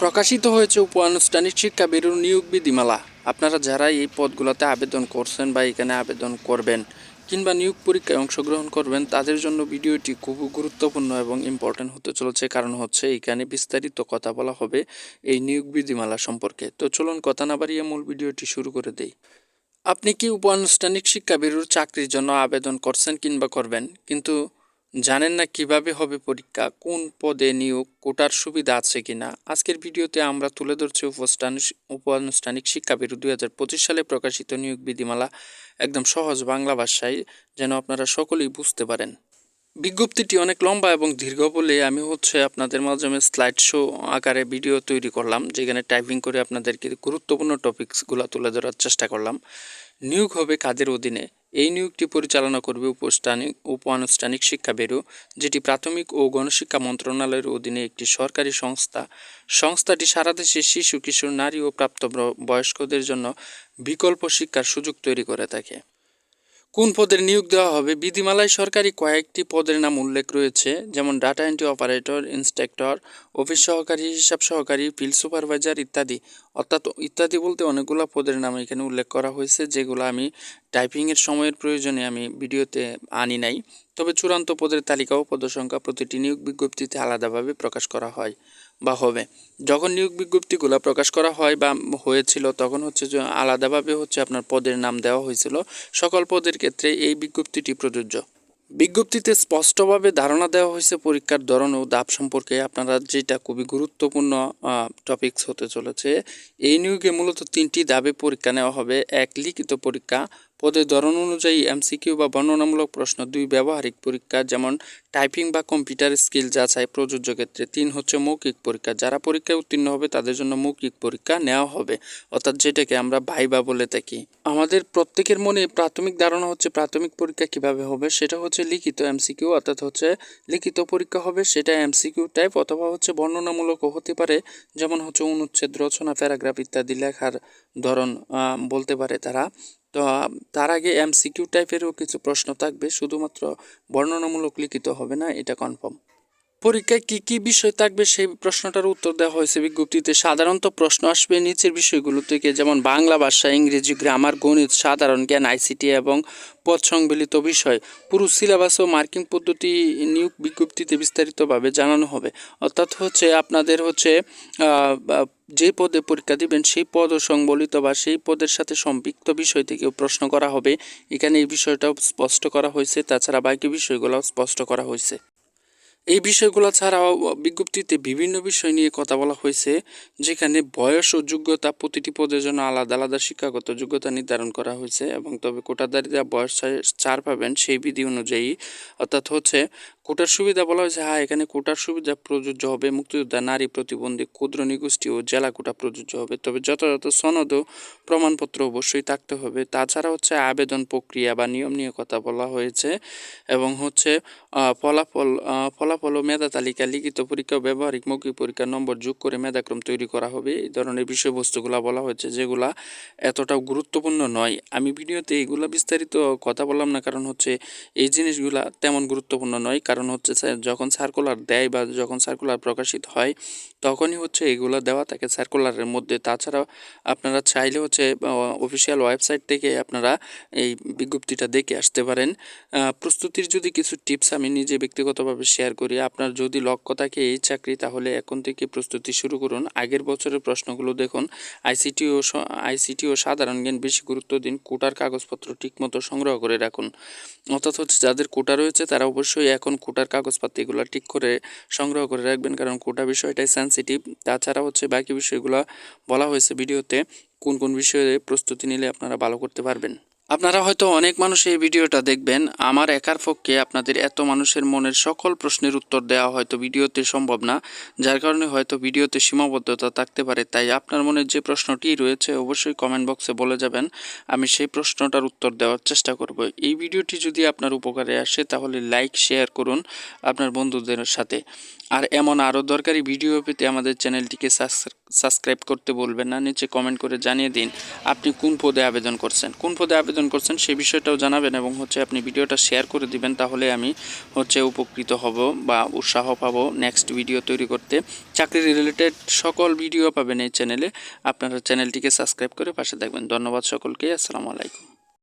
প্রকাশিত হয়েছে উপ-আনুষ্ঠানিক শিক্ষা বেরুর নিয়োগ বিধিমালা। আপনারা যারা এই পদগুলোতে আবেদন করছেন বা এখানে আবেদন করবেন কিংবা নিয়োগ পরীক্ষায় অংশগ্রহণ করবেন, তাদের জন্য ভিডিওটি খুব গুরুত্বপূর্ণ এবং ইম্পর্টেন্ট হতে চলেছে। কারণ হচ্ছে এখানে বিস্তারিত কথা বলা হবে এই নিয়োগ বিধিমালা সম্পর্কে। তো চলুন কথা না বাড়িয়ে মূল ভিডিওটি শুরু করে দেই। আপনি কি উপ-আনুষ্ঠানিক শিক্ষা বেরুর চাকরির জন্য আবেদন করছেন কিংবা করবেন? কিন্তু জানেন না কীভাবে হবে পরীক্ষা, কোন পদে নিয়োগ, কোটার সুবিধা আছে কিনা? আজকের ভিডিওতে আমরা তুলে ধরছি উপস্থানিক উপ-আনুষ্ঠানিক শিক্ষা বেরু দুই হাজার পঁচিশ সালে প্রকাশিত নিয়োগ বিধিমালা, একদম সহজ বাংলা ভাষায়, যেন আপনারা সকলেই বুঝতে পারেন। বিজ্ঞপ্তিটি অনেক লম্বা এবং দীর্ঘ বলে আমি হচ্ছে আপনাদের মাধ্যমে স্লাইড শো আকারে ভিডিও তৈরি করলাম, যেখানে টাইপিং করে আপনাদেরকে গুরুত্বপূর্ণ টপিকসগুলো তুলে ধরার চেষ্টা করলাম। নিয়োগ হবে কাদের অধীনে? এই নিয়োগটি পরিচালনা করবে উপস্থানিক উপ আনুষ্ঠানিক শিক্ষা ব্যুরো, যেটি প্রাথমিক ও গণশিক্ষা মন্ত্রণালয়ের অধীনে একটি সরকারি সংস্থা। সংস্থাটি সারা দেশে শিশু, কিশোর, নারী ও প্রাপ্ত বয়স্কদের জন্য বিকল্প শিক্ষার সুযোগ তৈরি করে থাকে। কোন পদের নিয়োগ দেওয়া হবে? বিধিমালায় সরকারি কয়েকটি পদের নাম উল্লেখ রয়েছে, যেমন data entry operator, instructor, office সহকারী, হিসাব সহকারী, ফিল্ড সুপারভাইজার ইত্যাদি। অর্থাৎ ইত্যাদি বলতে অনেকগুলো পদের নাম এখানে উল্লেখ করা হয়েছে, যেগুলো আমি টাইপিংয়ের সময়ের প্রয়োজনে আমি ভিডিওতে আনি নাই। তবে চূড়ান্ত পদের তালিকা ও পদসংখ্যা প্রতিটি নিয়োগ বিজ্ঞপ্তিতে আলাদাভাবে প্রকাশ করা হয়। বা হবে। যখন নিয়োগ বিজ্ঞপ্তিগুলো প্রকাশ করা হয় বা হয়েছিল, তখন হচ্ছে যে আলাদাভাবে হচ্ছে আপনার পদের নাম দেওয়া হয়েছিল। সকল পদের ক্ষেত্রে এই বিজ্ঞপ্তিটি প্রযোজ্য। বিজ্ঞপ্তিতে স্পষ্টভাবে ধারণা দেওয়া হয়েছে পরীক্ষার ধরন ও দাব সম্পর্কে। আপনারা যেটা খুবই গুরুত্বপূর্ণ টপিকস হতে চলেছে, এই নিয়োগে মূলত তিনটি দাবে পরীক্ষা নেওয়া হবে। এক, লিখিত পরীক্ষা পদের ধরন অনুযায়ী এমসিকিউ বা বর্ণনামূলক প্রশ্ন দুই ব্যবহারিক পরীক্ষা, যেমন টাইপিং বা কম্পিউটার স্কিল যাচাই প্রযোজ্য ক্ষেত্রে। তিন হচ্ছে মৌখিক পরীক্ষা। যারা পরীক্ষায় উত্তীর্ণ হবে, তাদের জন্য মৌখিক পরীক্ষা নেওয়া হবে। অর্থাৎ যেটাকে আমরা ভাইবা বলে থাকি। আমাদের প্রত্যেকের মনে প্রাথমিক ধারণা হচ্ছে প্রাথমিক পরীক্ষা কীভাবে হবে, সেটা হচ্ছে লিখিত এমসিকিউ, অর্থাৎ হচ্ছে লিখিত পরীক্ষা হবে, সেটা এমসিকিউ টাইপ অথবা হচ্ছে বর্ণনামূলকও হতে পারে। যেমন হচ্ছে অনুচ্ছেদ, রচনা, প্যারাগ্রাফ ইত্যাদি লেখার ধরন বলতে পারে তারা। তো তার আগে এমসিকিউ টাইপেরও কিছু প্রশ্ন থাকবে, শুধুমাত্র বর্ণনামূলক লিখিত হবে না, এটা কনফার্ম পরীক্ষায় কি কি বিষয় থাকবে সেই প্রশ্নটার উত্তর দেওয়া হয়েছে বিজ্ঞপ্তিতে। সাধারণত প্রশ্ন আসবে নিচের বিষয়গুলো থেকে, যেমন বাংলা ভাষা, ইংরেজি গ্রামার গণিত, সাধারণ জ্ঞান আইসিটি এবং পদ বিষয়। পুরো সিলেবাস ও মার্কিং পদ্ধতি নিয়োগ বিজ্ঞপ্তিতে বিস্তারিতভাবে জানানো হবে। অর্থাৎ হচ্ছে আপনাদের হচ্ছে যে পদে পরীক্ষা দিবেন সেই পদ সংবলিত বা সেই পদের সাথে সম্পৃক্ত বিষয় থেকেও প্রশ্ন করা হবে। এখানে এই বিষয়টাও স্পষ্ট করা হয়েছে, তাছাড়া বাকি বিষয়গুলোও স্পষ্ট করা হয়েছে। এই বিষয়গুলো ছাড়াও বিজ্ঞপ্তিতে বিভিন্ন বিষয় নিয়ে কথা বলা হয়েছে, যেখানে বয়স ও যোগ্যতা প্রতিটি পদের জন্য আলাদা আলাদা শিক্ষাগত যোগ্যতা নির্ধারণ করা হয়েছে এবং তবে কোটাদারিরা বয়স চার পাবেন সেই বিধি অনুযায়ী, অর্থাৎ হচ্ছে কোটার সুবিধা বলা হয়েছে হ্যাঁ এখানে কোটার সুবিধা প্রযোজ্য হবে, মুক্তিযোদ্ধা, নারী প্রতিবন্ধী, ক্ষুদ্র নিগোষ্ঠী ও জেলা কোটা প্রযোজ্য হবে। তবে যথাযথ সনদ ও প্রমাণপত্র অবশ্যই থাকতে হবে। তাছাড়া হচ্ছে আবেদন প্রক্রিয়া বা নিয়ম নিয়ে কথা বলা হয়েছে এবং হচ্ছে ফলাফল ফলাফল ও মেধা তালিকা, লিখিত পরীক্ষা, ব্যবহারিক মৌখিক পরীক্ষার নম্বর যোগ করে মেধাক্রম তৈরি করা হবে। এই ধরনের বিষয়বস্তুগুলো বলা হয়েছে যেগুলা এতটাও গুরুত্বপূর্ণ নয়। আমি ভিডিওতে এইগুলা বিস্তারিত কথা বললাম না, কারণ হচ্ছে এই জিনিসগুলা তেমন গুরুত্বপূর্ণ নয় কারণ হচ্ছে যখন সার্কুলার দেয় বা যখন সার্কুলার প্রকাশিত হয়, তখনই হচ্ছে এগুলো দেওয়া থাকে সার্কুলারের মধ্যে। তাছাড়া আপনারা চাইলে হচ্ছে অফিসিয়াল ওয়েবসাইট থেকে আপনারা এই বিজ্ঞপ্তিটা দেখে আসতে পারেন। প্রস্তুতির যদি কিছু টিপস আমি নিজে ব্যক্তিগতভাবে শেয়ার করি, আপনার যদি লক্ষ্য থাকে এই চাকরি, তাহলে এখন থেকে প্রস্তুতি শুরু করুন। আগের বছরের প্রশ্নগুলো দেখুন। আইসিটি ও আইসিটি ও সাধারণ জ্ঞান বেশি গুরুত্ব দিন, কোটার কাগজপত্র ঠিকমতো সংগ্রহ করে রাখুন। অর্থাৎ হচ্ছে যাদের কোটা রয়েছে, তারা অবশ্যই এখন কোটার কাগজপত্র এগুলো ঠিক করে সংগ্রহ করে রাখবেন, কারণ কোটা বিষয়টাই সেন্সিটিভ তাছাড়া হচ্ছে বাকি বিষয়গুলো বলা হয়েছে ভিডিওতে, কোন কোন বিষয়ে প্রস্তুতি নিলে আপনারা ভালো করতে পারবেন। আপনারা হয়তো অনেক মানুষ এই ভিডিওটা দেখবেন। আমার একার পক্ষে আপনাদের এত মানুষের মনের সকল প্রশ্নের উত্তর দেওয়া হয়তো ভিডিওতে সম্ভব না। যার কারণে হয়তো ভিডিওতে সীমাবদ্ধতা থাকতে পারে, তাই আপনার মনে যে প্রশ্নটি রয়েছে অবশ্যই কমেন্ট বক্সে বলে যাবেন। আমি সেই প্রশ্নটার উত্তর দেওয়ার চেষ্টা করব। এই ভিডিওটি যদি আপনার উপকারে আসে, তাহলে লাইক শেয়ার করুন আপনার বন্ধুদের সাথে। আর এমন আরও দরকারি ভিডিও পেতে আমাদের চ্যানেলটিকে সাবস্ক্রাইব করতে বলবেন না, নিচে কমেন্ট করে জানিয়ে দিন আপনি কোন পদে আবেদন করছেন। কোন পদে আবেদন করছেন সেই বিষয়টাও জানাবেন এবং হচ্ছে আপনি ভিডিওটা শেয়ার করে দিবেন, তাহলে আমি হচ্ছে উপকৃত হব বা উৎসাহ পাবো নেক্সট ভিডিও তৈরি করতে। চাকরি রিলেটেড সকল ভিডিও পাবেন এই চ্যানেলে আপনারা চ্যানেলটিকে সাবস্ক্রাইব করে পাশে থাকবেন। ধন্যবাদ সকলকে, আসসালামু আলাইকুম।